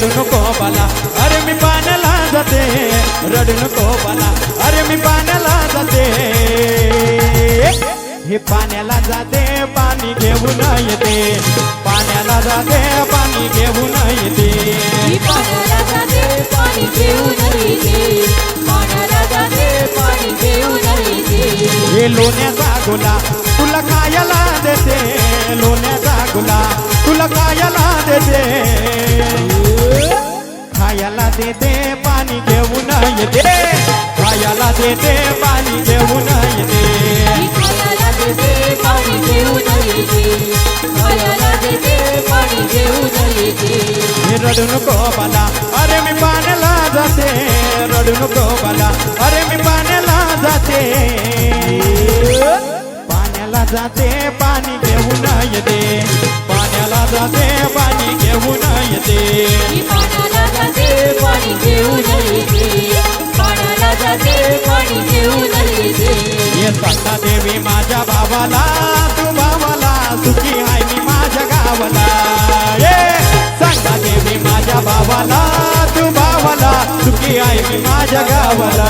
रडू नको बाला. अरे मी पाण्याला जाते. रडू नको बाला. अरे मी पाण्याला जाते. हे पाण्याला जाते पाणी घेऊन येते. पाण्याला जाते पाणी घेऊन येते. जाते पाणी घेऊन येते. पाण्याला जाते पाणी घेऊन येते. हे लोण्याचा गुला तुला खायला देते. लोण्याचा गुला तुला खायला देते. खायला देते पाणी घेऊन येते खायला देते पाणी घेऊन येते मी खायला देते पाणी घेऊन येते खायला देते पाणी घेऊन येते हे रडू नको बाला अरे मी पाण्याला जाते रडू नको बाला अरे मी पाण्याला जाते पाण्याला जाते पाणी घेऊन येते. पाण्याला जाते पाणी घेऊन येते. सत्ता देवी माझ्या भावाला तू भावाला सुखी आहे मी माझ्या गावाला. ये सत्ता देवी माझ्या भावाला तू भावाला सुखी आहे मी माझ्या गावाला.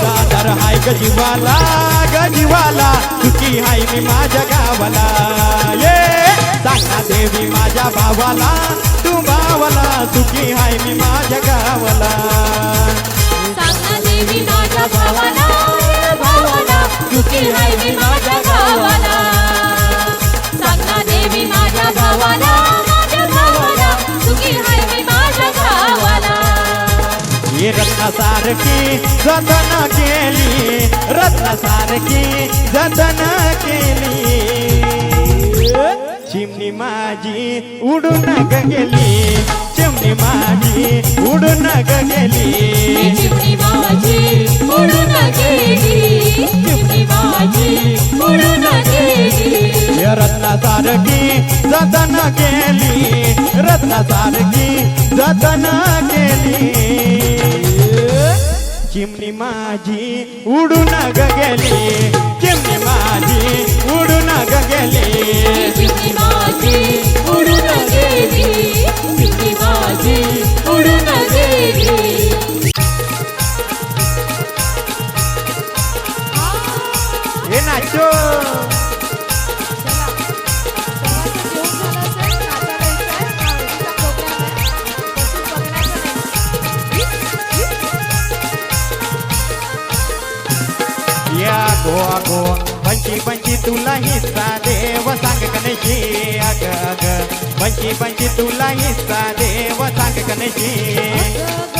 तो सादर हाय गजीवाला गजीवाला तुझी हाय मी माझ्या गावाला. ये सांगा देवी माझ्या भावाला तू भावाला तुझी हाय मी माझ्या गावाला. सांगना देवी माझ्या भावाला या भावाला सुखी हाय मी माझ्या गावाला. सांगना देवी माझ्या भावाला ही रत्नासारखी जतन केली रत्नासारखी जतन केली चिमणी माझी उडून ग गेली चिमणी माझी उडून ग गेली चिमणी माझी उडून गेली चिमणी माझी उडून गेली हे रत्नासारखी जतन केली रत्नासारखी जतन केली चिमणी माझी उडून ग गेली चिमणी माझी उडून हिस्सा देव सांग कनेशी अग अग. पंची पंची तुला हिस्सा देव सांग कनेशी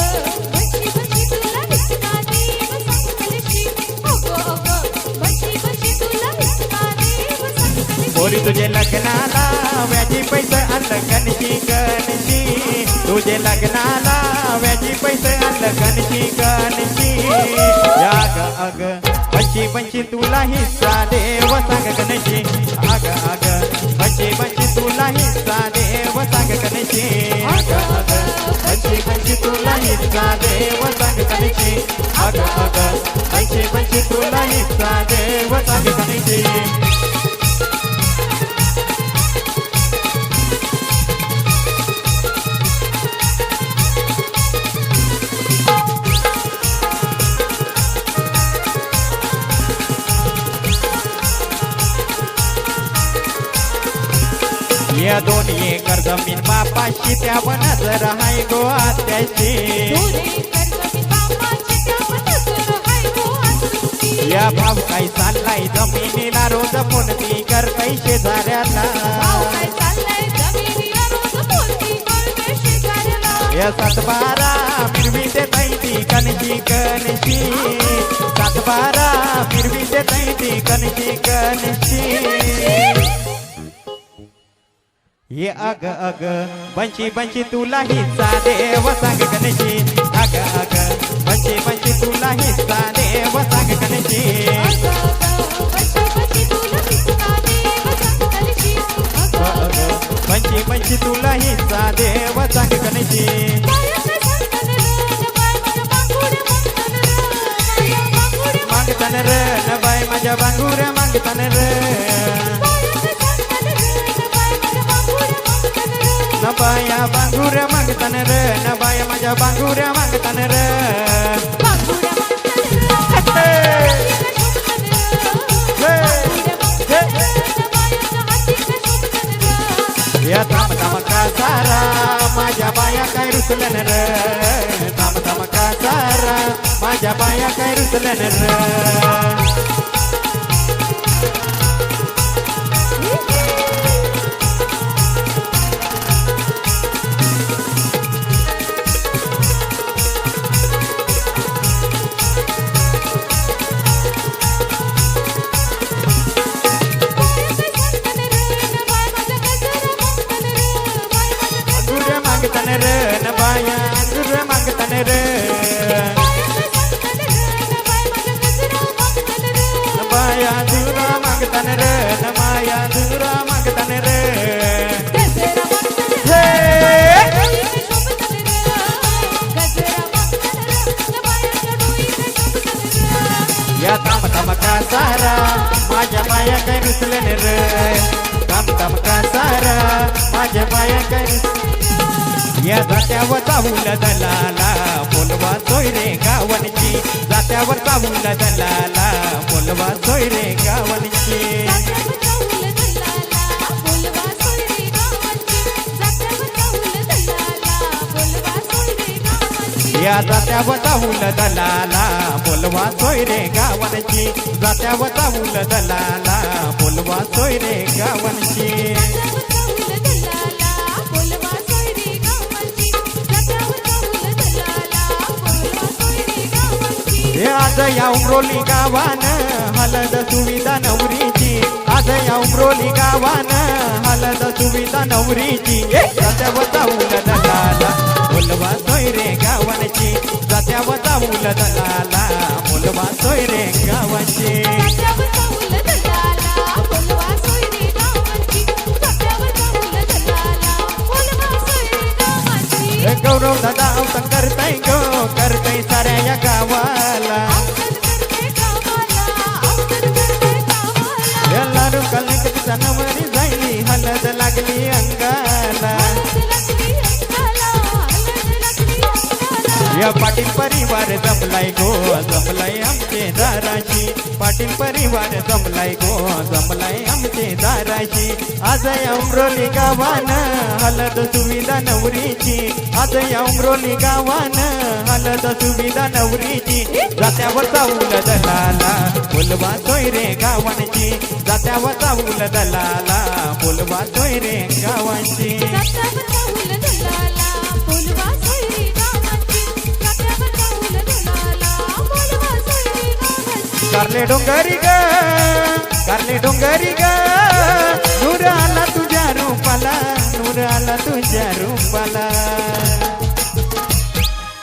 पोरी तुझे लग्नाला व्याजी पैसे आणलं कनशी कनशी तुझे लग्नाला व्याजी पैसे आणलं कनशी कनशी अग अग. बच्ची बच्ची तुला हिस्सा देव सांग गणेशी. आग आग. बच्ची बच्ची तुला हिस्सा देव सांग गणेशी. आग आग. बच्ची बच्ची तुला हिस्सा देव सांग गणेशी. आग आग. बच्ची बच्ची तुला हिस्सा देव सांग गणेशी. बापाशी त्या नजर हाय गो आत्याशी या भाव काय चाललाय जमिनीला रोज कोणती कर पैसे झाल्याला या सातबारा फिरवी ते तैती कणकी कनची सातबारा फिरवी ते तैती कणकी कनची ये अग अग बंची बंची तुला हिस्सा देव सांग गणशी. अग अग बंची बंची तुला हिस्सा देव सांग गणशी. अग बंची बंची तुला हिस्सा देव सांग गणशी. मागतन र न बाय माझ्या बांगुर मागतन र. बाया बांगुर मागतन र न बाया माझ्या बांगुर मागतन र. या थांब थांब का सारा माझ्या बाया काय रुसलन र. थांब थांब का सारा माझ्या बाया काय रुसलन र. न दुरा मागतन माया दुरा मागतन र या थांब का सारा माझ्या बाया काय रुसलन र का सारा माझ्या माया काय या जात्यावर चाहूल दलाला जात्यावर चाहूल दलाला बोलवा सोयरे गावनची या जात्यावर चाहूल दलाला बोलवा सोयरे गावनची जात्यावर चाहूल दलाला बोलवा सोयरे गावनची आज या उमरोली गावान हलद सुविधा नवरीची. आज या उमरोली गावान हलद सुविधा नवरीची. जात्यावर चाहूल दलाला बोलवा सोयरे गावनची जात्यावर चाहूल दलाला बोलवा सोयरे गावाची. हे गौरव दादा करताय गो करताय साऱ्या या गावाला या पाटील परिवार जमलाय गो जमलाय आमचे दाराशी. पाटील परिवार जमलाय गो जमलाय आमचे दाराशी. आज या उमरोली गावान हलद सुविधा नवरीची. आज या उमरोली गावान हलत सुविधा नवरीची. जात्यावर चावल दलाला बोलवा सोयरे गावांची. जात्यावर चावल दलाला बोलवा सोयरे गावांची. कारले डोंगरी ग कारले डोंगरी ग. नूर आला तुझ्या रूपाला नूर आला तुझ्या रूपाला.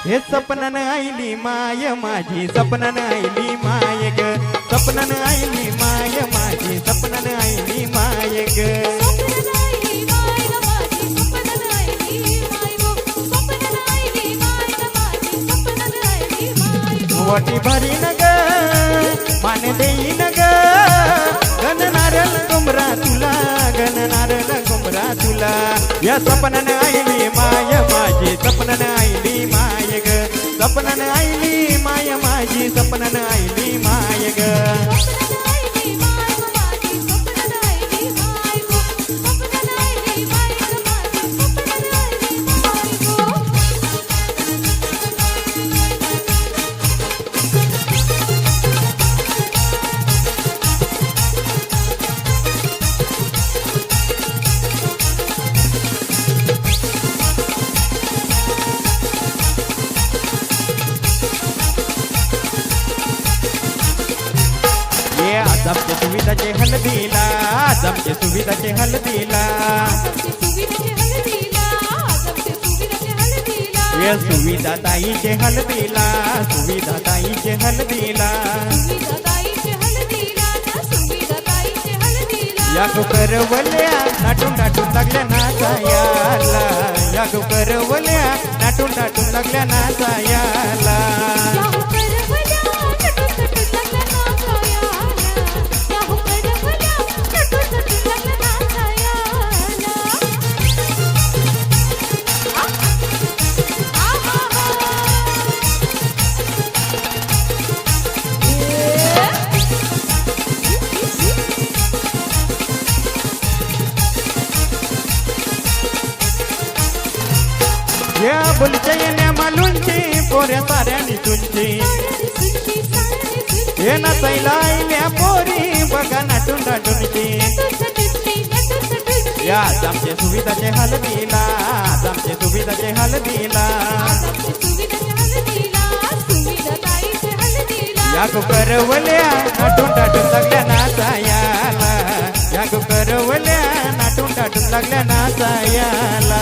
हे सपनन आईली माय माझी सपनन आईली माय ग. सपनन आईली माय माझी सपनन आईली माय ग. वटी भरी न ग मान देईन न ग. गण नारळ गुमरा तुला गण नारल गुमरा तुला. या सपनन आईली माय माझी सपनन आईली माय ग. सपनन आईली माय माझी सपनन आईली माय ग. सुविधा ताईचे हलदीला सुविधा ताईचे हलदीला या करवल्या नाटून नाटून लागल्या नाचायाला या करवल्या नाटून नाटून लागल्या नाचायाला हे ना तैला पोरी बघा नाटून नाटून या आमचे सुविधाचे हाल दिला आमचे सुविधाचे हाल दिला या करवल्या नाटून टाटून लागल्या नाचायाला या करवल्या नाटून टाटून लागल्या नाचायाला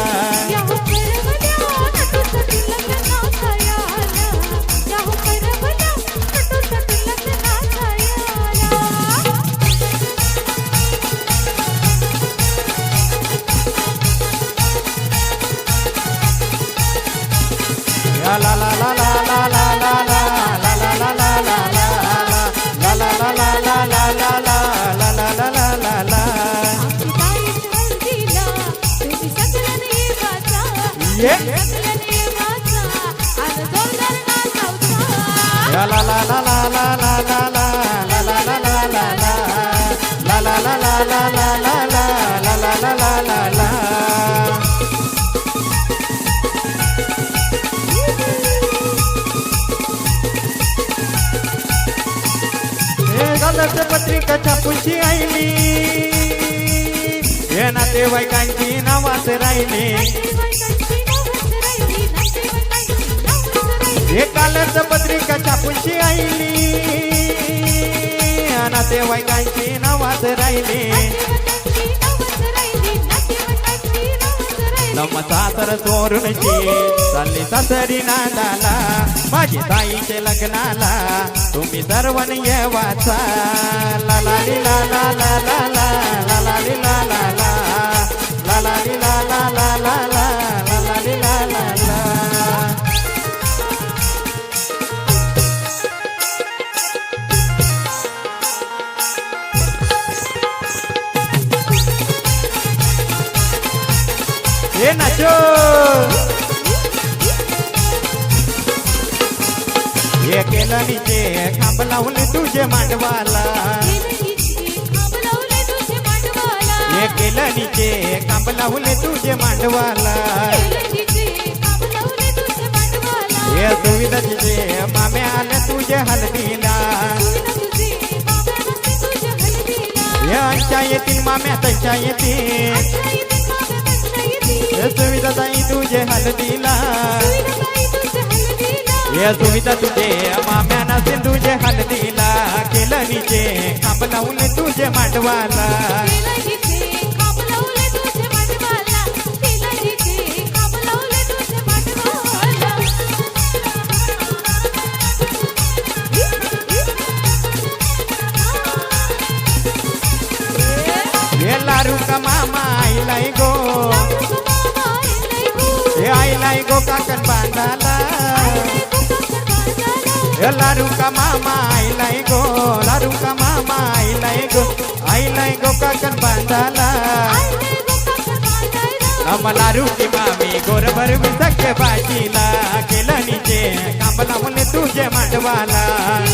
पत्रिका छापूशी आईली हे नातेवाईकांची नावास राहिली हे कालच पत्रिका छापूनशी आईली नातेवाईकांची नावाज राहिली. सासर चोरूनची चालली सासरी नादाला. माझी ताईचे लग्नाला. तुम्ही सर्वन येवाचा लाला ला ला तुझे मांडवाला. केला केलं निचे कांब लावले तुझे मांडवाला. हे सुविधा तिचे मामे आले तुझे हलदीला या येतील माम्या त्यांच्या येतील. सुविधा ताई तुझे हलदीला हे सुविधा तुझे माम्या नसेल तुझे दिला केलं निचे खांब लावून तुझे मांडवाला. हे आईलाई गो काकन बांधाला. हे लारू का मामा आईलाई गो. लारू का मामा आईलाई गो. आईलाई गो काकन बांधाला. आम्हा लारू की मामी गोरभर मी सख्य बाजीला. केलं निजे कांबला मुले तुझे मांडवाला.